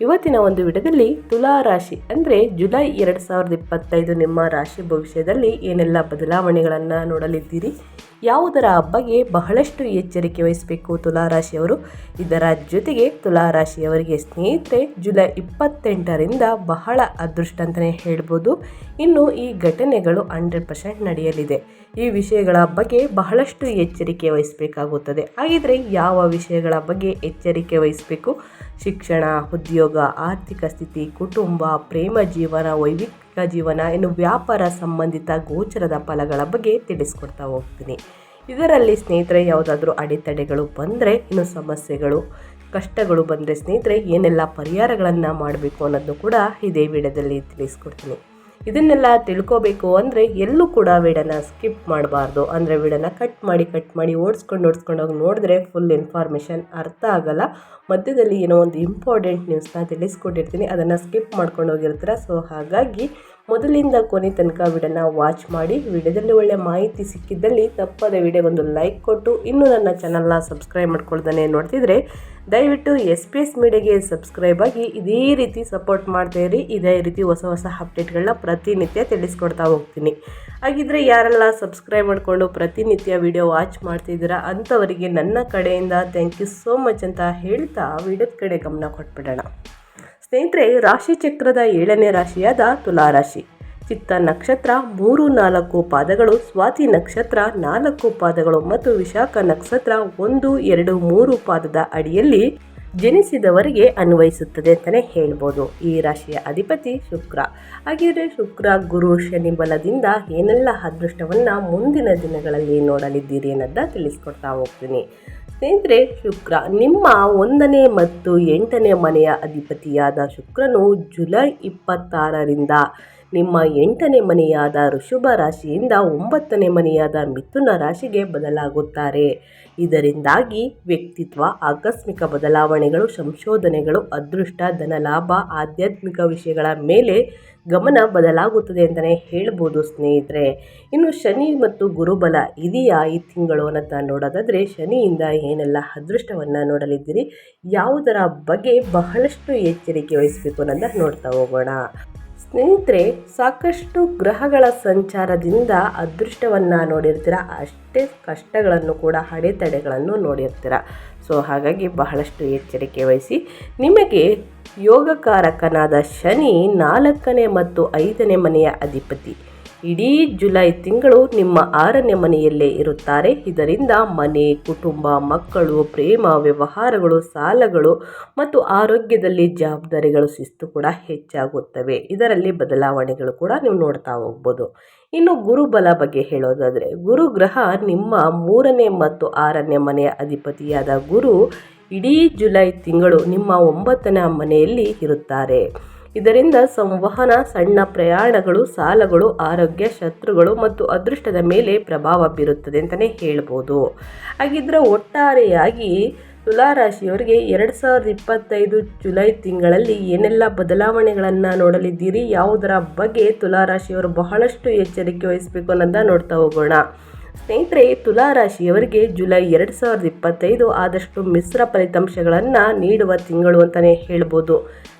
ಇವತ್ತಿನ ಒಂದು ವಿಡಿಯೋದಲ್ಲಿ ತುಲಾ ರಾಶಿ ಅಂದರೆ ಜುಲೈ ಎರಡು ಸಾವಿರದ ಇಪ್ಪತ್ತೈದು ನಿಮ್ಮ ರಾಶಿ ಭವಿಷ್ಯದಲ್ಲಿ ಏನೆಲ್ಲ ಬದಲಾವಣೆಗಳನ್ನು ನೋಡಲಿದ್ದೀರಿ? ಯಾವುದರ ಬಗ್ಗೆ ಬಹಳಷ್ಟು ಎಚ್ಚರಿಕೆ ವಹಿಸಬೇಕು ತುಲಾ ರಾಶಿಯವರು? ಇದರ ಜೊತೆಗೆ ತುಲಾ ರಾಶಿಯವರಿಗೆ ಸ್ನೇಹಿತರೆ, ಜುಲೈ ಇಪ್ಪತ್ತೆಂಟರಿಂದ ಬಹಳ ಅದೃಷ್ಟ ಅಂತಲೇ ಹೇಳ್ಬೋದು. ಇನ್ನು ಈ ಘಟನೆಗಳು ಹಂಡ್ರೆಡ್ ಪರ್ಸೆಂಟ್ ನಡೆಯಲಿದೆ. ಈ ವಿಷಯಗಳ ಬಗ್ಗೆ ಬಹಳಷ್ಟು ಎಚ್ಚರಿಕೆ ವಹಿಸಬೇಕಾಗುತ್ತದೆ. ಹಾಗಿದ್ರೆ ಯಾವ ವಿಷಯಗಳ ಬಗ್ಗೆ ಎಚ್ಚರಿಕೆ ವಹಿಸಬೇಕು? ಶಿಕ್ಷಣ, ಉದ್ಯೋಗ, ಆರ್ಥಿಕ ಸ್ಥಿತಿ, ಕುಟುಂಬ, ಪ್ರೇಮ ಜೀವನ ವೈವಿಕ ಜೀವನ ಇನ್ನು ವ್ಯಾಪಾರ ಸಂಬಂಧಿತ ಗೋಚರದ ಫಲಗಳ ಬಗ್ಗೆ ತಿಳಿಸ್ಕೊಡ್ತಾ ಹೋಗ್ತೀನಿ. ಇದರಲ್ಲಿ ಸ್ನೇಹಿತರೆ ಯಾವುದಾದ್ರೂ ಅಡೆತಡೆಗಳು ಬಂದರೆ, ಇನ್ನು ಸಮಸ್ಯೆಗಳು, ಕಷ್ಟಗಳು ಬಂದರೆ ಸ್ನೇಹಿತರೆ ಏನೆಲ್ಲ ಪರಿಹಾರಗಳನ್ನು ಮಾಡಬೇಕು ಅನ್ನೋದನ್ನು ಕೂಡ ಇದೇ ವಿಡಿಯೋದಲ್ಲಿ ತಿಳಿಸ್ಕೊಡ್ತೀನಿ. ಇದನ್ನೆಲ್ಲ ತಿಳ್ಕೋಬೇಕು ಅಂದರೆ ಎಲ್ಲೂ ಕೂಡ ವಿಡನ ಸ್ಕಿಪ್ ಮಾಡಬಾರ್ದು. ಅಂದರೆ ವಿಡನ್ನ ಕಟ್ ಮಾಡಿ ಕಟ್ ಮಾಡಿ, ಓಡಿಸ್ಕೊಂಡು ಓಡಿಸ್ಕೊಂಡು ಹೋಗಿ ನೋಡಿದ್ರೆ ಫುಲ್ ಇನ್ಫಾರ್ಮೇಷನ್ ಅರ್ಥ ಆಗಲ್ಲ. ಮಧ್ಯದಲ್ಲಿ ಏನೋ ಒಂದು ಇಂಪಾರ್ಟೆಂಟ್ ನ್ಯೂಸ್ನ ತಿಳಿಸ್ಕೊಟ್ಟಿರ್ತೀನಿ. ಅದನ್ನು ಸ್ಕಿಪ್ ಮಾಡ್ಕೊಂಡು ಹೋಗಿರ್ತೀರ? ಸೊ ಹಾಗಾಗಿ ಮೊದಲಿಂದ ಕೊನೆ ತನಕ ವಿಡಿಯೋನ ವಾಚ್ ಮಾಡಿ, ವಿಡಿಯೋದಲ್ಲಿ ಒಳ್ಳೆ ಮಾಹಿತಿ ಸಿಕ್ಕಿದ್ದಲ್ಲಿ ತಪ್ಪದ ವಿಡಿಯೋಗೊಂದು ಲೈಕ್ ಕೊಟ್ಟು, ಇನ್ನೂ ನನ್ನ ಚಾನಲ್ನ ಸಬ್ಸ್ಕ್ರೈಬ್ ಮಾಡ್ಕೊಳ್ದೇ ನೋಡ್ತಿದ್ರೆ, ದಯವಿಟ್ಟು ಎಸ್ ಪಿ ಎಸ್ ಮೀಡಿಯಾಗೆ ಸಬ್ಸ್ಕ್ರೈಬ್ ಆಗಿ ಇದೇ ರೀತಿ ಸಪೋರ್ಟ್ ಮಾಡ್ತಾ ಇರಿ, ಇದೇ ರೀತಿ ಹೊಸ ಹೊಸ ಅಪ್ಡೇಟ್ಗಳನ್ನ ಪ್ರತಿನಿತ್ಯ ತಿಳಿಸ್ಕೊಡ್ತಾ ಹೋಗ್ತೀನಿ. ಹಾಗಿದ್ರೆ ಯಾರೆಲ್ಲ ಸಬ್ಸ್ಕ್ರೈಬ್ ಮಾಡಿಕೊಂಡು ಪ್ರತಿನಿತ್ಯ ವಿಡಿಯೋ ವಾಚ್ ಮಾಡ್ತಿದ್ದೀರಾ ಅಂಥವರಿಗೆ ನನ್ನ ಕಡೆಯಿಂದ ಥ್ಯಾಂಕ್ ಯು ಸೋ ಮಚ್ ಅಂತ ಹೇಳ್ತಾ ವಿಡಿಯೋದ ಕಡೆ ಗಮನ ಕೊಟ್ಬಿಡೋಣ. ಸ್ನೇಹಿತರೆ ರಾಶಿ ಚಕ್ರದ ಏಳನೇ ರಾಶಿಯಾದ ತುಲಾರಾಶಿ ಚಿತ್ತ ನಕ್ಷತ್ರ ಮೂರು ನಾಲ್ಕು ಪಾದಗಳು, ಸ್ವಾತಿ ನಕ್ಷತ್ರ ನಾಲ್ಕು ಪಾದಗಳು ಮತ್ತು ವಿಶಾಖ ನಕ್ಷತ್ರ ಒಂದು, ಎರಡು, ಮೂರು ಪಾದದ ಅಡಿಯಲ್ಲಿ ಜನಿಸಿದವರಿಗೆ ಅನ್ವಯಿಸುತ್ತದೆ ಅಂತಲೇ ಹೇಳ್ಬೋದು. ಈ ರಾಶಿಯ ಅಧಿಪತಿ ಶುಕ್ರ. ಹಾಗಿದ್ರೆ ಶುಕ್ರ, ಗುರು, ಶನಿ ಬಲದಿಂದ ಏನೆಲ್ಲ ಅದೃಷ್ಟವನ್ನು ಮುಂದಿನ ದಿನಗಳಲ್ಲಿ ನೋಡಲಿದ್ದೀರಿ ಅನ್ನೋದನ್ನ ತಿಳಿಸ್ಕೊಡ್ತಾ ಹೋಗ್ತೀನಿ. ಸ್ನೇಹಿತರೆ, ಶುಕ್ರ. ನಿಮ್ಮ ಒಂದನೇ ಮತ್ತು ಎಂಟನೇ ಮನೆಯ ಅಧಿಪತಿಯಾದ ಶುಕ್ರನು ಜುಲೈ ಇಪ್ಪತ್ತಾರರಿಂದ ನಿಮ್ಮ ಎಂಟನೇ ಮನೆಯಾದ ಋಷಭ ರಾಶಿಯಿಂದ ಒಂಬತ್ತನೇ ಮನೆಯಾದ ಮಿಥುನ ರಾಶಿಗೆ ಬದಲಾಗುತ್ತಾರೆ. ಇದರಿಂದಾಗಿ ವ್ಯಕ್ತಿತ್ವ, ಆಕಸ್ಮಿಕ ಬದಲಾವಣೆಗಳು, ಸಂಶೋಧನೆಗಳು, ಅದೃಷ್ಟ, ಧನಲಾಭ, ಆಧ್ಯಾತ್ಮಿಕ ವಿಷಯಗಳ ಮೇಲೆ ಗಮನ ಬದಲಾಗುತ್ತದೆ ಅಂತಲೇ ಹೇಳ್ಬೋದು ಸ್ನೇಹಿತರೆ. ಇನ್ನು ಶನಿ ಮತ್ತು ಗುರುಬಲ ಇದೆಯಾ ಈ ತಿಂಗಳು ಅನ್ನ ನೋಡೋದಾದರೆ, ಶನಿಯಿಂದ ಏನೆಲ್ಲ ಅದೃಷ್ಟವನ್ನು ನೋಡಲಿದ್ದೀರಿ, ಯಾವುದರ ಬಗ್ಗೆ ಬಹಳಷ್ಟು ಎಚ್ಚರಿಕೆ ವಹಿಸಬೇಕು ಅನ್ನೋದನ್ನು ನೋಡ್ತಾ ಹೋಗೋಣ. ಸ್ನೇಹಿತರೆ, ಸಾಕಷ್ಟು ಗ್ರಹಗಳ ಸಂಚಾರದಿಂದ ಅದೃಷ್ಟವನ್ನು ನೋಡಿರ್ತೀರ? ಅಷ್ಟೇ ಕಷ್ಟಗಳನ್ನು ಕೂಡ ಅಡೆತಡೆಗಳನ್ನು ನೋಡಿರ್ತೀರ? ಸೊ, ಹಾಗಾಗಿ ಬಹಳಷ್ಟು ಎಚ್ಚರಿಕೆ ವಹಿಸಿ. ನಿಮಗೆ ಯೋಗಕಾರಕನಾದ ಶನಿ ನಾಲ್ಕನೇ ಮತ್ತು ಐದನೇ ಮನೆಯ ಅಧಿಪತಿ. ಇಡೀ ಜುಲೈ ತಿಂಗಳು ನಿಮ್ಮ ಆರನೇ ಮನೆಯಲ್ಲೇ ಇರುತ್ತಾರೆ. ಇದರಿಂದ ಮನೆ, ಕುಟುಂಬ, ಮಕ್ಕಳು, ಪ್ರೇಮ, ವ್ಯವಹಾರಗಳು, ಸಾಲಗಳು ಮತ್ತು ಆರೋಗ್ಯದಲ್ಲಿ ಜವಾಬ್ದಾರಿಗಳು ಶಿಸ್ತು ಕೂಡ ಹೆಚ್ಚಾಗುತ್ತವೆ. ಇದರಲ್ಲಿ ಬದಲಾವಣೆಗಳು ಕೂಡ ನೀವು ನೋಡ್ತಾ ಹೋಗ್ಬೋದು. ಇನ್ನು ಗುರುಬಲ ಬಗ್ಗೆ ಹೇಳೋದಾದರೆ ಗುರು ಗ್ರಹ ನಿಮ್ಮ ಮೂರನೇ ಮತ್ತು ಆರನೇ ಮನೆಯ ಅಧಿಪತಿಯಾದ ಗುರು ಇಡೀ ಜುಲೈ ತಿಂಗಳು ನಿಮ್ಮ ಒಂಬತ್ತನೇ ಮನೆಯಲ್ಲಿ ಇರುತ್ತಾರೆ. ಇದರಿಂದ ಸಂವಹನ, ಸಣ್ಣ ಪ್ರಯಾಣಗಳು, ಸಾಲಗಳು, ಆರೋಗ್ಯ, ಶತ್ರುಗಳು ಮತ್ತು ಅದೃಷ್ಟದ ಮೇಲೆ ಪ್ರಭಾವ ಬೀರುತ್ತದೆ ಅಂತಲೇ ಹೇಳ್ಬೋದು. ಹಾಗಿದ್ರೆ ಒಟ್ಟಾರೆಯಾಗಿ ತುಲಾರಾಶಿಯವರಿಗೆ ಎರಡು ಸಾವಿರದ ಇಪ್ಪತ್ತೈದು ಜುಲೈ ತಿಂಗಳಲ್ಲಿ ಏನೆಲ್ಲ ಬದಲಾವಣೆಗಳನ್ನು ನೋಡಲಿದ್ದೀರಿ? ಯಾವುದರ ಬಗ್ಗೆ ತುಲಾರಾಶಿಯವರು ಬಹಳಷ್ಟು ಎಚ್ಚರಿಕೆ ವಹಿಸಬೇಕು ಅನ್ನೋದನ್ನ ನೋಡ್ತಾ ಹೋಗೋಣ. ಸ್ನೇಹಿತರೆ, ತುಲಾರಾಶಿಯವರಿಗೆ ಜುಲೈ ಎರಡು ಸಾವಿರದ ಇಪ್ಪತ್ತೈದು ಆದಷ್ಟು ಮಿಶ್ರ ಫಲಿತಾಂಶಗಳನ್ನು ನೀಡುವ ತಿಂಗಳು ಅಂತಲೇ ಹೇಳ್ಬೋದು.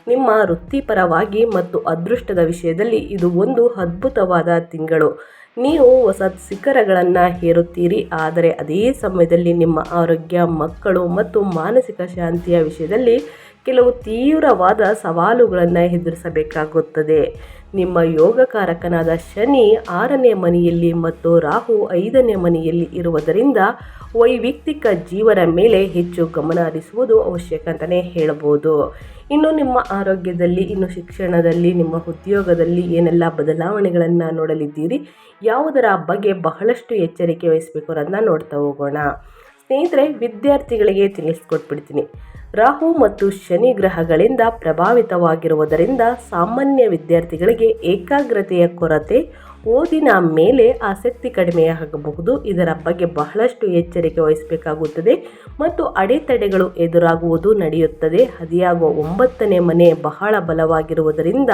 ನಿಮ್ಮ ವೃತ್ತಿಪರವಾಗಿ ಮತ್ತು ಅದೃಷ್ಟದ ವಿಷಯದಲ್ಲಿ ಇದು ಒಂದು ಅದ್ಭುತವಾದ ತಿಂಗಳು. ನೀವು ಹೊಸ ಶಿಖರಗಳನ್ನು ಹೇರುತ್ತೀರಿ, ಆದರೆ ಅದೇ ಸಮಯದಲ್ಲಿ ನಿಮ್ಮ ಆರೋಗ್ಯ, ಮಕ್ಕಳು ಮತ್ತು ಮಾನಸಿಕ ಶಾಂತಿಯ ವಿಷಯದಲ್ಲಿ ಕೆಲವು ತೀವ್ರವಾದ ಸವಾಲುಗಳನ್ನು ಎದುರಿಸಬೇಕಾಗುತ್ತದೆ. ನಿಮ್ಮ ಯೋಗಕಾರಕನಾದ ಶನಿ ಆರನೇ ಮನೆಯಲ್ಲಿ ಮತ್ತು ರಾಹು ಐದನೇ ಮನೆಯಲ್ಲಿ ಇರುವುದರಿಂದ ವೈಯಕ್ತಿಕ ಜೀವನ ಮೇಲೆ ಹೆಚ್ಚು ಗಮನ ಹರಿಸುವುದು ಅವಶ್ಯಕ ಅಂತಲೇ ಹೇಳ್ಬೋದು. ಇನ್ನು ನಿಮ್ಮ ಆರೋಗ್ಯದಲ್ಲಿ, ಇನ್ನು ಶಿಕ್ಷಣದಲ್ಲಿ, ನಿಮ್ಮ ಉದ್ಯೋಗದಲ್ಲಿ ಏನೆಲ್ಲ ಬದಲಾವಣೆಗಳನ್ನು ನೋಡಲಿದ್ದೀರಿ? ಯಾವುದರ ಬಗ್ಗೆ ಬಹಳಷ್ಟು ಎಚ್ಚರಿಕೆ ವಹಿಸಬೇಕು ಅನ್ನೋದನ್ನ ನೋಡ್ತಾ ಹೋಗೋಣ. ಸ್ನೇಹಿತರೆ, ವಿದ್ಯಾರ್ಥಿಗಳಿಗೆ ತಿಳಿಸ್ಕೊಟ್ಬಿಡ್ತೀನಿ. ರಾಹು ಮತ್ತು ಶನಿ ಗ್ರಹಗಳಿಂದ ಪ್ರಭಾವಿತವಾಗಿರುವುದರಿಂದ ಸಾಮಾನ್ಯ ವಿದ್ಯಾರ್ಥಿಗಳಿಗೆ ಏಕಾಗ್ರತೆಯ ಕೊರತೆ, ಓದಿನ ಮೇಲೆ ಆಸಕ್ತಿ ಕಡಿಮೆಯಾಗಬಹುದು. ಇದರ ಬಗ್ಗೆ ಬಹಳಷ್ಟು ಎಚ್ಚರಿಕೆ ವಹಿಸಬೇಕಾಗುತ್ತದೆ ಮತ್ತು ಅಡೆತಡೆಗಳು ಎದುರಾಗುವುದು ನಡೆಯುತ್ತದೆ. ಹದಿಯಾಗುವ ಒಂಬತ್ತನೇ ಮನೆ ಬಹಳ ಬಲವಾಗಿರುವುದರಿಂದ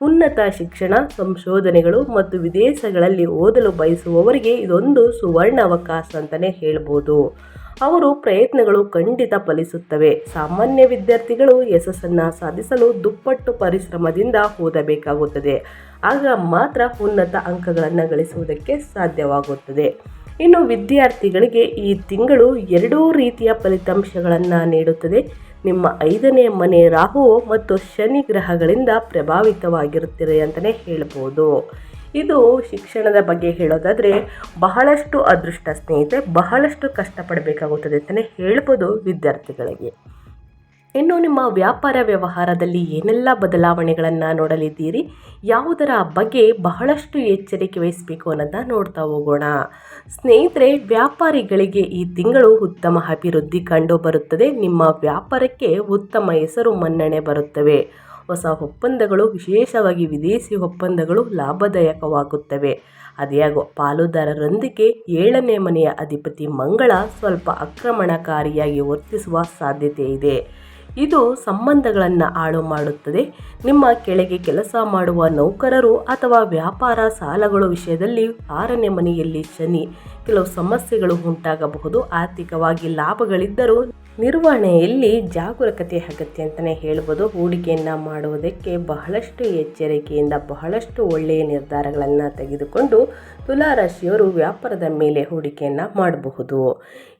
ಉನ್ನತ ಶಿಕ್ಷಣ, ಸಂಶೋಧನೆಗಳು ಮತ್ತು ವಿದೇಶಗಳಲ್ಲಿ ಓದಲು ಬಯಸುವವರಿಗೆ ಇದೊಂದು ಸುವರ್ಣ ಅವಕಾಶ ಅಂತಲೇ ಹೇಳ್ಬೋದು. ಅವರು ಪ್ರಯತ್ನಗಳು ಖಂಡಿತ ಫಲಿಸುತ್ತವೆ. ಸಾಮಾನ್ಯ ವಿದ್ಯಾರ್ಥಿಗಳು ಯಶಸ್ಸನ್ನು ಸಾಧಿಸಲು ದುಪ್ಪಟ್ಟು ಪರಿಶ್ರಮದಿಂದ ಓದಬೇಕಾಗುತ್ತದೆ. ಆಗ ಮಾತ್ರ ಉನ್ನತ ಅಂಕಗಳನ್ನು ಗಳಿಸುವುದಕ್ಕೆ ಸಾಧ್ಯವಾಗುತ್ತದೆ. ಇನ್ನು ವಿದ್ಯಾರ್ಥಿಗಳಿಗೆ ಈ ತಿಂಗಳು ಎರಡೂ ರೀತಿಯ ಫಲಿತಾಂಶಗಳನ್ನು ನೀಡುತ್ತದೆ. ನಿಮ್ಮ ಐದನೇ ಮನೆ ರಾಹು ಮತ್ತು ಶನಿ ಗ್ರಹಗಳಿಂದ ಪ್ರಭಾವಿತವಾಗಿರುತ್ತದೆ ಅಂತಲೇ ಹೇಳ್ಬೋದು. ಇದು ಶಿಕ್ಷಣದ ಬಗ್ಗೆ ಹೇಳೋದಾದರೆ ಬಹಳಷ್ಟು ಅದೃಷ್ಟ ಸ್ನೇಹಿತರೆ, ಬಹಳಷ್ಟು ಕಷ್ಟಪಡಬೇಕಾಗುತ್ತದೆ ಅಂತಲೇ ಹೇಳ್ಬೋದು ವಿದ್ಯಾರ್ಥಿಗಳಿಗೆ. ಇನ್ನು ನಿಮ್ಮ ವ್ಯಾಪಾರ ವ್ಯವಹಾರದಲ್ಲಿ ಏನೆಲ್ಲ ಬದಲಾವಣೆಗಳನ್ನು ನೋಡಲಿದ್ದೀರಿ? ಯಾವುದರ ಬಗ್ಗೆ ಬಹಳಷ್ಟು ಎಚ್ಚರಿಕೆ ವಹಿಸಬೇಕು ಅನ್ನೋದನ್ನ ನೋಡ್ತಾ ಹೋಗೋಣ. ಸ್ನೇಹಿತರೆ, ವ್ಯಾಪಾರಿಗಳಿಗೆ ಈ ತಿಂಗಳು ಉತ್ತಮ ಅಭಿವೃದ್ಧಿ ಕಂಡು ಬರುತ್ತದೆ ನಿಮ್ಮ ವ್ಯಾಪಾರಕ್ಕೆ ಉತ್ತಮ ಹೆಸರು ಮನ್ನಣೆ ಬರುತ್ತವೆ. ಹೊಸ ಒಪ್ಪಂದಗಳು, ವಿಶೇಷವಾಗಿ ವಿದೇಶಿ ಒಪ್ಪಂದಗಳು ಲಾಭದಾಯಕವಾಗುತ್ತವೆ. ಅದೇಗೋ ಪಾಲುದಾರರೊಂದಿಗೆ ಏಳನೇ ಮನೆಯ ಅಧಿಪತಿ ಮಂಗಳ ಸ್ವಲ್ಪ ಆಕ್ರಮಣಕಾರಿಯಾಗಿ ವರ್ತಿಸುವ ಸಾಧ್ಯತೆ ಇದೆ. ಇದು ಸಂಬಂಧಗಳನ್ನು ಹಾಳು ಮಾಡುತ್ತದೆ. ನಿಮ್ಮ ಕೆಳಗೆ ಕೆಲಸ ಮಾಡುವ ನೌಕರರು ಅಥವಾ ವ್ಯಾಪಾರ ಸಾಲಗಳು ವಿಷಯದಲ್ಲಿ ಆರನೇ ಮನೆಯಲ್ಲಿ ಶನಿ. ಕೆಲವು ಸಮಸ್ಯೆಗಳು ಉಂಟಾಗಬಹುದು. ಆರ್ಥಿಕವಾಗಿ ಲಾಭಗಳಿದ್ದರೂ ನಿರ್ವಹಣೆಯಲ್ಲಿ ಜಾಗರೂಕತೆ ಅಗತ್ಯ ಅಂತಲೇ ಹೇಳ್ಬೋದು. ಹೂಡಿಕೆಯನ್ನು ಮಾಡುವುದಕ್ಕೆ ಬಹಳಷ್ಟು ಎಚ್ಚರಿಕೆಯಿಂದ ಬಹಳಷ್ಟು ಒಳ್ಳೆಯ ನಿರ್ಧಾರಗಳನ್ನು ತೆಗೆದುಕೊಂಡು ತುಲಾರಾಶಿಯವರು ವ್ಯಾಪಾರದ ಮೇಲೆ ಹೂಡಿಕೆಯನ್ನು ಮಾಡಬಹುದು.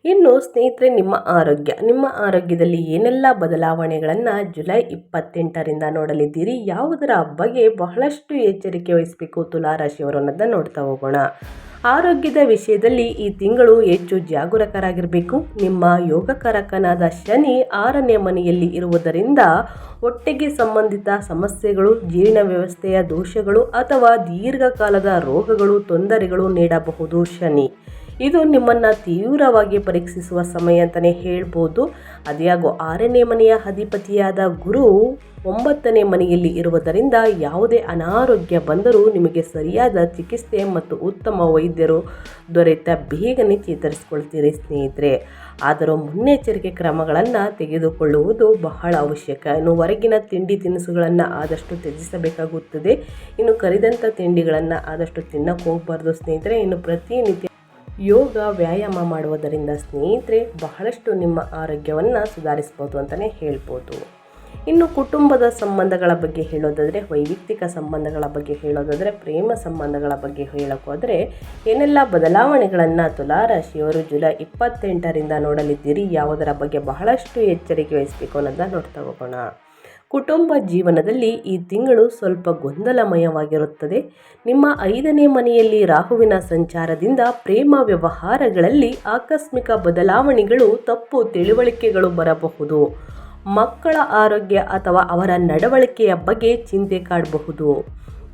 ಇನ್ನು ಸ್ನೇಹಿತರೆ, ನಿಮ್ಮ ಆರೋಗ್ಯ. ನಿಮ್ಮ ಆರೋಗ್ಯದಲ್ಲಿ ಏನೆಲ್ಲ ಬದಲಾವಣೆಗಳನ್ನು ಜುಲೈ ಇಪ್ಪತ್ತೆಂಟರಿಂದ ನೋಡಲಿದ್ದೀರಿ? ಯಾವುದರ ಬಗ್ಗೆ ಬಹಳಷ್ಟು ಎಚ್ಚರಿಕೆ ವಹಿಸಬೇಕು ತುಲಾರಾಶಿಯವರು ಅನ್ನೋದನ್ನು ನೋಡ್ತಾ ಹೋಗೋಣ. ಆರೋಗ್ಯದ ವಿಷಯದಲ್ಲಿ ಈ ತಿಂಗಳು ಹೆಚ್ಚು ಜಾಗರೂಕರಾಗಿರಬೇಕು. ನಿಮ್ಮ ಯೋಗಕಾರಕನಾದ ಶನಿ ಆರನೇ ಮನೆಯಲ್ಲಿ ಇರುವುದರಿಂದ ಹೊಟ್ಟೆಗೆ ಸಂಬಂಧಿತ ಸಮಸ್ಯೆಗಳು, ಜೀರ್ಣ ವ್ಯವಸ್ಥೆಯ ದೋಷಗಳು ಅಥವಾ ದೀರ್ಘಕಾಲದ ರೋಗಗಳು, ತೊಂದರೆಗಳು ನೀಡಬಹುದು ಶನಿ. ಇದು ನಿಮ್ಮನ್ನು ತೀವ್ರವಾಗಿ ಪರೀಕ್ಷಿಸುವ ಸಮಯ ಅಂತಲೇ ಹೇಳ್ಬೋದು. ಅದ್ಯಾಗೋ ಆರನೇ ಮನೆಯ ಅಧಿಪತಿಯಾದ ಗುರು ಒಂಬತ್ತನೇ ಮನೆಯಲ್ಲಿ ಇರುವುದರಿಂದ ಯಾವುದೇ ಅನಾರೋಗ್ಯ ಬಂದರೂ ನಿಮಗೆ ಸರಿಯಾದ ಚಿಕಿತ್ಸೆ ಮತ್ತು ಉತ್ತಮ ವೈದ್ಯರು ದೊರೆತ ಬೇಗನೆ ಚೇತರಿಸಿಕೊಳ್ತೀರಿ ಸ್ನೇಹಿತರೆ. ಆದರೂ ಮುನ್ನೆಚ್ಚರಿಕೆ ಕ್ರಮಗಳನ್ನು ತೆಗೆದುಕೊಳ್ಳುವುದು ಬಹಳ ಅವಶ್ಯಕ. ಇನ್ನು ಹೊರಗಿನ ತಿಂಡಿ ತಿನಿಸುಗಳನ್ನು ಆದಷ್ಟು ತ್ಯಜಿಸಬೇಕಾಗುತ್ತದೆ. ಇನ್ನು ಕರಿದಂಥ ತಿಂಡಿಗಳನ್ನು ಆದಷ್ಟು ತಿನ್ನಕ್ಕೆ ಹೋಗಬಾರ್ದು ಸ್ನೇಹಿತರೆ. ಇನ್ನು ಪ್ರತಿನಿತ್ಯ ಯೋಗ ವ್ಯಾಯಾಮ ಮಾಡುವುದರಿಂದ ಸ್ನೇಹಿತರೆ ಬಹಳಷ್ಟು ನಿಮ್ಮ ಆರೋಗ್ಯವನ್ನು ಸುಧಾರಿಸ್ಬೋದು ಅಂತಲೇ ಹೇಳ್ಬೋದು. ಇನ್ನು ಕುಟುಂಬದ ಸಂಬಂಧಗಳ ಬಗ್ಗೆ ಹೇಳೋದಾದರೆ, ವೈಯಕ್ತಿಕ ಸಂಬಂಧಗಳ ಬಗ್ಗೆ ಹೇಳೋದಾದರೆ, ಪ್ರೇಮ ಸಂಬಂಧಗಳ ಬಗ್ಗೆ ಹೇಳೋಕ್ಕೋದ್ರೆ ಏನೆಲ್ಲ ಬದಲಾವಣೆಗಳನ್ನು ತುಲಾರಾಶಿಯವರು ಜುಲೈ ಇಪ್ಪತ್ತೆಂಟರಿಂದ ನೋಡಲಿದ್ದೀರಿ, ಯಾವುದರ ಬಗ್ಗೆ ಬಹಳಷ್ಟು ಎಚ್ಚರಿಕೆ ವಹಿಸಬೇಕು ಅನ್ನೋದನ್ನ ನೋಡ್ತಾ ಹೋಗೋಣ. ಕುಟುಂಬ ಜೀವನದಲ್ಲಿ ಈ ತಿಂಗಳು ಸ್ವಲ್ಪ ಗೊಂದಲಮಯವಾಗಿರುತ್ತದೆ. ನಿಮ್ಮ ಐದನೇ ಮನೆಯಲ್ಲಿ ರಾಹುವಿನ ಸಂಚಾರದಿಂದ ಪ್ರೇಮ ವ್ಯವಹಾರಗಳಲ್ಲಿ ಆಕಸ್ಮಿಕ ಬದಲಾವಣೆಗಳು, ತಪ್ಪು ತಿಳುವಳಿಕೆಗಳು ಬರಬಹುದು. ಮಕ್ಕಳ ಆರೋಗ್ಯ ಅಥವಾ ಅವರ ನಡವಳಿಕೆಯ ಬಗ್ಗೆ ಚಿಂತೆ ಕಾಡಬಹುದು.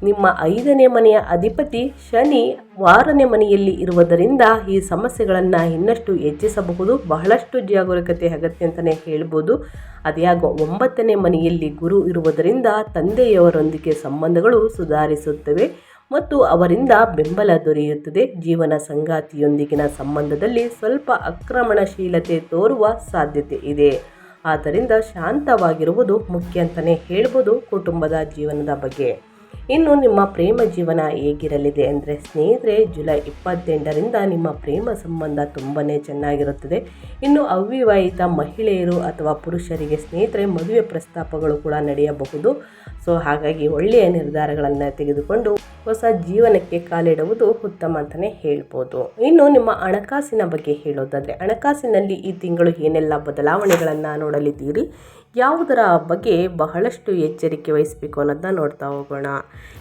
ನಿಮ್ಮ ಐದನೇ ಮನೆಯ ಅಧಿಪತಿ ಶನಿ ಆರನೇ ಮನೆಯಲ್ಲಿ ಇರುವುದರಿಂದ ಈ ಸಮಸ್ಯೆಗಳನ್ನು ಇನ್ನಷ್ಟು ಹೆಚ್ಚಿಸಬಹುದು. ಬಹಳಷ್ಟು ಜಾಗರೂಕತೆ ಅಗತ್ಯ ಅಂತಲೇ ಹೇಳ್ಬೋದು. ಅದ್ಯಾಗೋ ಒಂಬತ್ತನೇ ಮನೆಯಲ್ಲಿ ಗುರು ಇರುವುದರಿಂದ ತಂದೆಯವರೊಂದಿಗೆ ಸಂಬಂಧಗಳು ಸುಧಾರಿಸುತ್ತವೆ ಮತ್ತು ಅವರಿಂದ ಬೆಂಬಲ ದೊರೆಯುತ್ತದೆ. ಜೀವನ ಸಂಗಾತಿಯೊಂದಿಗಿನ ಸಂಬಂಧದಲ್ಲಿ ಸ್ವಲ್ಪ ಆಕ್ರಮಣಶೀಲತೆ ತೋರುವ ಸಾಧ್ಯತೆ ಇದೆ. ಆದ್ದರಿಂದ ಶಾಂತವಾಗಿರುವುದು ಮುಖ್ಯ ಅಂತಲೇ ಹೇಳ್ಬೋದು ಕುಟುಂಬದ ಜೀವನದ ಬಗ್ಗೆ. ಇನ್ನು ನಿಮ್ಮ ಪ್ರೇಮ ಜೀವನ ಹೇಗಿರಲಿದೆ ಅಂದರೆ ಸ್ನೇಹಿತರೆ, ಜುಲೈ ಇಪ್ಪತ್ತೆಂಟರಿಂದ ನಿಮ್ಮ ಪ್ರೇಮ ಸಂಬಂಧ ತುಂಬಾ ಚೆನ್ನಾಗಿರುತ್ತದೆ. ಇನ್ನು ಅವಿವಾಹಿತ ಮಹಿಳೆಯರು ಅಥವಾ ಪುರುಷರಿಗೆ ಸ್ನೇಹಿತರೆ, ಮದುವೆ ಪ್ರಸ್ತಾಪಗಳು ಕೂಡ ನಡೆಯಬಹುದು. ಸೊ, ಹಾಗಾಗಿ ಒಳ್ಳೆಯ ನಿರ್ಧಾರಗಳನ್ನು ತೆಗೆದುಕೊಂಡು ಹೊಸ ಜೀವನಕ್ಕೆ ಕಾಲಿಡುವುದು ಉತ್ತಮ ಅಂತಲೇ ಹೇಳ್ಬೋದು. ಇನ್ನು ನಿಮ್ಮ ಹಣಕಾಸಿನ ಬಗ್ಗೆ ಹೇಳೋದಾದರೆ, ಹಣಕಾಸಿನಲ್ಲಿ ಈ ತಿಂಗಳು ಏನೆಲ್ಲ ಬದಲಾವಣೆಗಳನ್ನು ನೋಡಲಿದ್ದೀರಿ? ಯಾವುದರ ಬಗ್ಗೆ ಬಹಳಷ್ಟು ಎಚ್ಚರಿಕೆ ವಹಿಸಬೇಕು ಅನ್ನೋದನ್ನ ನೋಡ್ತಾ ಹೋಗೋಣ.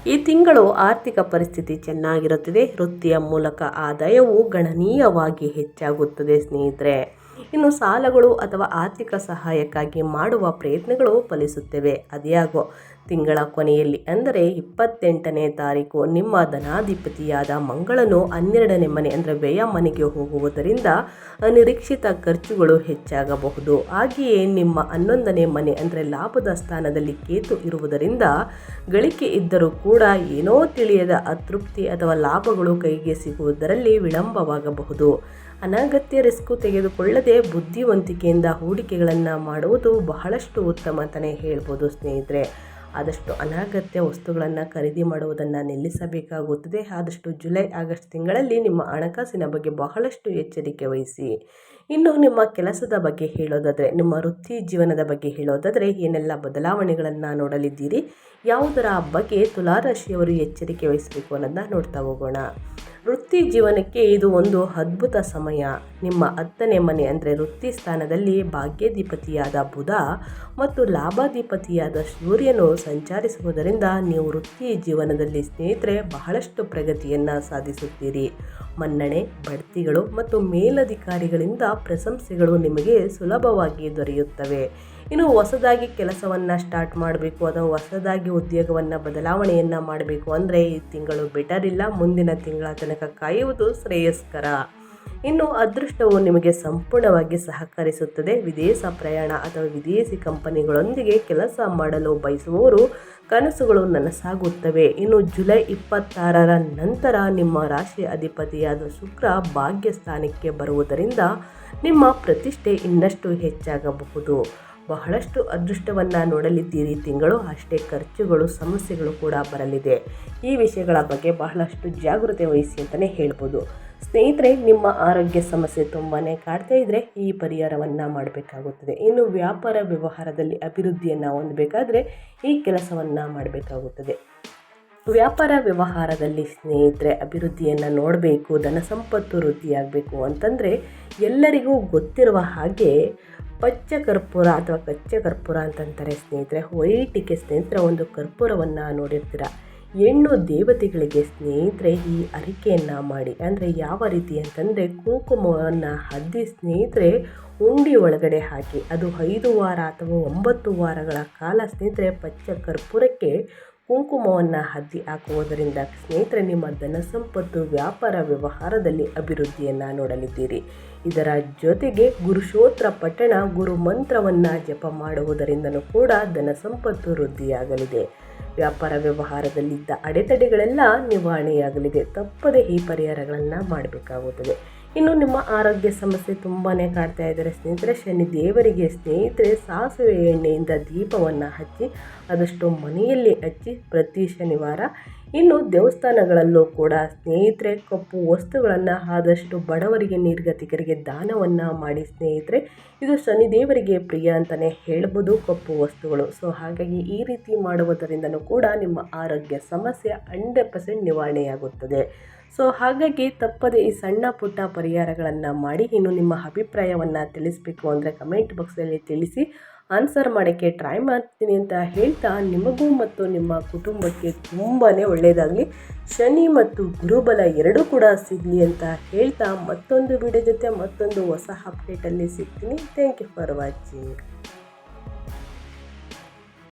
ಈ ತಿಂಗಳು ಆರ್ಥಿಕ ಪರಿಸ್ಥಿತಿ ಚೆನ್ನಾಗಿರುತ್ತದೆ. ವೃತ್ತಿಯ ಮೂಲಕ ಆದಾಯವು ಗಣನೀಯವಾಗಿ ಹೆಚ್ಚಾಗುತ್ತದೆ ಸ್ನೇಹಿತರೆ. ಇನ್ನು ಸಾಲಗಳು ಅಥವಾ ಆರ್ಥಿಕ ಸಹಾಯಕ್ಕಾಗಿ ಮಾಡುವ ಪ್ರಯತ್ನಗಳು ಫಲಿಸುತ್ತವೆ. ಅದ್ಯಾಗೋ ತಿಂಗಳ ಕೊನೆಯಲ್ಲಿ, ಅಂದರೆ ಇಪ್ಪತ್ತೆಂಟನೇ ತಾರೀಕು, ನಿಮ್ಮ ಧನಾಧಿಪತಿಯಾದ ಮಂಗಳನು ಹನ್ನೆರಡನೇ ಮನೆ, ಅಂದರೆ ವ್ಯಯ ಮನೆಗೆ ಹೋಗುವುದರಿಂದ ಅನಿರೀಕ್ಷಿತ ಖರ್ಚುಗಳು ಹೆಚ್ಚಾಗಬಹುದು. ಹಾಗೆಯೇ ನಿಮ್ಮ ಹನ್ನೊಂದನೇ ಮನೆ, ಅಂದರೆ ಲಾಭದ ಸ್ಥಾನದಲ್ಲಿ ಕೇತು ಇರುವುದರಿಂದ ಗಳಿಕೆ ಇದ್ದರೂ ಕೂಡ ಏನೋ ತಿಳಿಯದ ಅತೃಪ್ತಿ ಅಥವಾ ಲಾಭಗಳು ಕೈಗೆ ಸಿಗುವುದರಲ್ಲಿ ವಿಳಂಬವಾಗಬಹುದು. ಅನಗತ್ಯ ರಿಸ್ಕು ತೆಗೆದುಕೊಳ್ಳದೆ ಬುದ್ಧಿವಂತಿಕೆಯಿಂದ ಹೂಡಿಕೆಗಳನ್ನು ಮಾಡುವುದು ಬಹಳಷ್ಟು ಉತ್ತಮ ಅಂತಲೇ ಹೇಳ್ಬೋದು ಸ್ನೇಹಿತರೆ. ಆದಷ್ಟು ಅನಗತ್ಯ ವಸ್ತುಗಳನ್ನು ಖರೀದಿ ಮಾಡುವುದನ್ನು ನಿಲ್ಲಿಸಬೇಕಾಗುತ್ತದೆ. ಆದಷ್ಟು ಜುಲೈ, ಆಗಸ್ಟ್ ತಿಂಗಳಲ್ಲಿ ನಿಮ್ಮ ಹಣಕಾಸಿನ ಬಗ್ಗೆ ಬಹಳಷ್ಟು ಎಚ್ಚರಿಕೆ ವಹಿಸಿ. ಇನ್ನು ನಿಮ್ಮ ಕೆಲಸದ ಬಗ್ಗೆ ಹೇಳೋದಾದರೆ, ನಿಮ್ಮ ವೃತ್ತಿ ಜೀವನದ ಬಗ್ಗೆ ಹೇಳೋದಾದರೆ, ಏನೆಲ್ಲ ಬದಲಾವಣೆಗಳನ್ನು ನೋಡಲಿದ್ದೀರಿ? ಯಾವುದರ ಬಗ್ಗೆ ತುಲಾರಾಶಿಯವರು ಎಚ್ಚರಿಕೆ ವಹಿಸಬೇಕು ಅನ್ನೋದನ್ನ ನೋಡ್ತಾ ಹೋಗೋಣ. ವೃತ್ತಿ ಜೀವನಕ್ಕೆ ಇದು ಒಂದು ಅದ್ಭುತ ಸಮಯ. ನಿಮ್ಮ ಹತ್ತನೇ ಮನೆ ಅಂದರೆ ವೃತ್ತಿ ಸ್ಥಾನದಲ್ಲಿ ಭಾಗ್ಯಾಧಿಪತಿಯಾದ ಬುಧ ಮತ್ತು ಲಾಭಾಧಿಪತಿಯಾದ ಸೂರ್ಯನು ಸಂಚರಿಸುವುದರಿಂದ ನೀವು ವೃತ್ತಿ ಜೀವನದಲ್ಲಿ ಸ್ನೇಹಿತರೆ ಬಹಳಷ್ಟು ಪ್ರಗತಿಯನ್ನು ಸಾಧಿಸುತ್ತೀರಿ. ಮನ್ನಣೆ, ಬಡ್ತಿಗಳು ಮತ್ತು ಮೇಲಧಿಕಾರಿಗಳಿಂದ ಪ್ರಶಂಸೆಗಳು ನಿಮಗೆ ಸುಲಭವಾಗಿ ದೊರೆಯುತ್ತವೆ. ಇನ್ನು ಹೊಸದಾಗಿ ಕೆಲಸವನ್ನು ಸ್ಟಾರ್ಟ್ ಮಾಡಬೇಕು, ಅಥವಾ ಹೊಸದಾಗಿ ಉದ್ಯೋಗವನ್ನು ಬದಲಾವಣೆಯನ್ನು ಮಾಡಬೇಕು ಅಂದರೆ ಈ ತಿಂಗಳು ಬೆಟರ್ ಇಲ್ಲ. ಮುಂದಿನ ತಿಂಗಳ ತನಕ ಕಾಯುವುದು ಶ್ರೇಯಸ್ಕರ. ಇನ್ನು ಅದೃಷ್ಟವು ನಿಮಗೆ ಸಂಪೂರ್ಣವಾಗಿ ಸಹಕರಿಸುತ್ತದೆ. ವಿದೇಶ ಪ್ರಯಾಣ ಅಥವಾ ವಿದೇಶಿ ಕಂಪನಿಗಳೊಂದಿಗೆ ಕೆಲಸ ಮಾಡಲು ಬಯಸುವವರು ಕನಸುಗಳು ನನಸಾಗುತ್ತವೆ. ಇನ್ನು ಜುಲೈ ಇಪ್ಪತ್ತಾರರ ನಂತರ ನಿಮ್ಮ ರಾಶಿ ಅಧಿಪತಿಯಾದ ಶುಕ್ರ ಭಾಗ್ಯ ಸ್ಥಾನಕ್ಕೆ ಬರುವುದರಿಂದ ನಿಮ್ಮ ಪ್ರತಿಷ್ಠೆ ಇನ್ನಷ್ಟು ಹೆಚ್ಚಾಗಬಹುದು. ಬಹಳಷ್ಟು ಅದೃಷ್ಟವನ್ನು ನೋಡಲಿದ್ದೀರಿ. ತಿಂಗಳು ಅಷ್ಟೇ, ಖರ್ಚುಗಳು, ಸಮಸ್ಯೆಗಳು ಕೂಡ ಬರಲಿದೆ. ಈ ವಿಷಯಗಳ ಬಗ್ಗೆ ಬಹಳಷ್ಟು ಜಾಗೃತೆ ವಹಿಸಿ ಅಂತಲೇ ಹೇಳ್ಬೋದು. ಸ್ನೇಹಿತರೆ, ನಿಮ್ಮ ಆರೋಗ್ಯ ಸಮಸ್ಯೆ ತುಂಬಾ ಕಾಡ್ತಾ ಇದ್ದರೆ ಈ ಪರಿಹಾರವನ್ನು ಮಾಡಬೇಕಾಗುತ್ತದೆ. ಇನ್ನು ವ್ಯಾಪಾರ ವ್ಯವಹಾರದಲ್ಲಿ ಅಭಿವೃದ್ಧಿಯನ್ನು ಹೊಂದಬೇಕಾದ್ರೆ ಈ ಕೆಲಸವನ್ನು ಮಾಡಬೇಕಾಗುತ್ತದೆ. ವ್ಯಾಪಾರ ವ್ಯವಹಾರದಲ್ಲಿ ಸ್ನೇಹಿತರೆ, ಅಭಿವೃದ್ಧಿಯನ್ನು ನೋಡಬೇಕು, ಧನ ಸಂಪತ್ತು ವೃದ್ಧಿಯಾಗಬೇಕು ಅಂತಂದರೆ ಎಲ್ಲರಿಗೂ ಗೊತ್ತಿರುವ ಹಾಗೆ ಪಚ್ಚ ಕರ್ಪೂರ ಅಥವಾ ಕಚ್ಚೆ ಕರ್ಪೂರ ಅಂತಂತಾರೆ ಸ್ನೇಹಿತರೆ ವೈಟಿಗೆ ಸ್ನೇಹಿತರೆ, ಒಂದು ಕರ್ಪೂರವನ್ನು ನೋಡಿರ್ತೀರ. ಹೆಣ್ಣು ದೇವತೆಗಳಿಗೆ ಸ್ನೇಹಿತರೆ, ಈ ಅರಿಕೆಯನ್ನು ಮಾಡಿ. ಅಂದರೆ ಯಾವ ರೀತಿ ಅಂತಂದರೆ, ಕುಂಕುಮವನ್ನು ಹದ್ದಿ ಸ್ನೇಹಿತರೆ, ಉಂಡಿ ಒಳಗಡೆ ಹಾಕಿ. ಅದು ಐದು ವಾರ ಅಥವಾ ಒಂಬತ್ತು ವಾರಗಳ ಕಾಲ ಸ್ನೇಹಿತರೆ, ಪಚ್ಚ ಕರ್ಪೂರಕ್ಕೆ ಕುಂಕುಮವನ್ನು ಹದ್ದಿ ಹಾಕುವುದರಿಂದ ಸ್ನೇಹಿತರೆ, ನಿಮ್ಮ ಧನ ಸಂಪತ್ತು ವ್ಯಾಪಾರ ವ್ಯವಹಾರದಲ್ಲಿ ಅಭಿವೃದ್ಧಿಯನ್ನು ನೋಡಲಿದ್ದೀರಿ. ಇದರ ಜೊತೆಗೆ ಗುರುಶೋತ್ರ ಪಟ್ಟಣ ಗುರು ಮಂತ್ರವನ್ನು ಜಪ ಮಾಡುವುದರಿಂದಲೂ ಕೂಡ ಧನ ಸಂಪತ್ತು ವೃದ್ಧಿಯಾಗಲಿದೆ. ವ್ಯಾಪಾರ ವ್ಯವಹಾರದಲ್ಲಿದ್ದ ಅಡೆತಡೆಗಳೆಲ್ಲ ನಿವಾರಣೆಯಾಗಲಿದೆ. ತಪ್ಪದೆ ಈ ಪರಿಹಾರಗಳನ್ನು ಮಾಡಬೇಕಾಗುತ್ತದೆ. ಇನ್ನು ನಿಮ್ಮ ಆರೋಗ್ಯ ಸಮಸ್ಯೆ ತುಂಬಾ ಕಾಡ್ತಾ ಇದ್ದಾರೆ ಸ್ನೇಹಿತರೆ. ಶನಿ ದೇವರಿಗೆ ಸ್ನೇಹಿತರೆ, ಸಾಸಿವೆ ಎಣ್ಣೆಯಿಂದ ದೀಪವನ್ನು ಹಚ್ಚಿ, ಆದಷ್ಟು ಮನೆಯಲ್ಲಿ ಹಚ್ಚಿ ಪ್ರತಿ ಶನಿವಾರ. ಇನ್ನು ದೇವಸ್ಥಾನಗಳಲ್ಲೂ ಕೂಡ ಸ್ನೇಹಿತರೆ, ಕಪ್ಪು ವಸ್ತುಗಳನ್ನು ಆದಷ್ಟು ಬಡವರಿಗೆ, ನಿರ್ಗತಿಕರಿಗೆ ದಾನವನ್ನು ಮಾಡಿ ಸ್ನೇಹಿತರೆ. ಇದು ಶನಿದೇವರಿಗೆ ಪ್ರಿಯ ಅಂತಲೇ ಹೇಳ್ಬೋದು ಕಪ್ಪು ವಸ್ತುಗಳು. ಸೊ ಹಾಗಾಗಿ ಈ ರೀತಿ ಮಾಡುವುದರಿಂದಲೂ ಕೂಡ ನಿಮ್ಮ ಆರೋಗ್ಯ ಸಮಸ್ಯೆ ಹಂಡ್ರೆಡ್ ಪರ್ಸೆಂಟ್ ನಿವಾರಣೆಯಾಗುತ್ತದೆ. ಸೊ ಹಾಗಾಗಿ ತಪ್ಪದೆ ಈ ಸಣ್ಣ ಪುಟ್ಟ ಪರಿಹಾರಗಳನ್ನು ಮಾಡಿ ಇನ್ನು ನಿಮ್ಮ ಅಭಿಪ್ರಾಯವನ್ನು ತಿಳಿಸಬೇಕು ಅಂದರೆ ಕಮೆಂಟ್ ಬಾಕ್ಸಲ್ಲಿ ತಿಳಿಸಿ ಆನ್ಸರ್ ಮಾಡೋಕ್ಕೆ ಟ್ರೈ ಮಾಡ್ತೀನಿ ಅಂತ ಹೇಳ್ತಾ ನಿಮಗೂ ಮತ್ತು ನಿಮ್ಮ ಕುಟುಂಬಕ್ಕೆ ತುಂಬಾ ಒಳ್ಳೆಯದಾಗಲಿ ಶನಿ ಮತ್ತು ಗುರುಬಲ ಎರಡೂ ಕೂಡ ಸಿಗಲಿ ಅಂತ ಹೇಳ್ತಾ ಮತ್ತೊಂದು ವಿಡಿಯೋ ಜೊತೆ ಮತ್ತೊಂದು ಹೊಸ ಅಪ್ಡೇಟಲ್ಲಿ ಸಿಗ್ತೀನಿ. Thank you for watching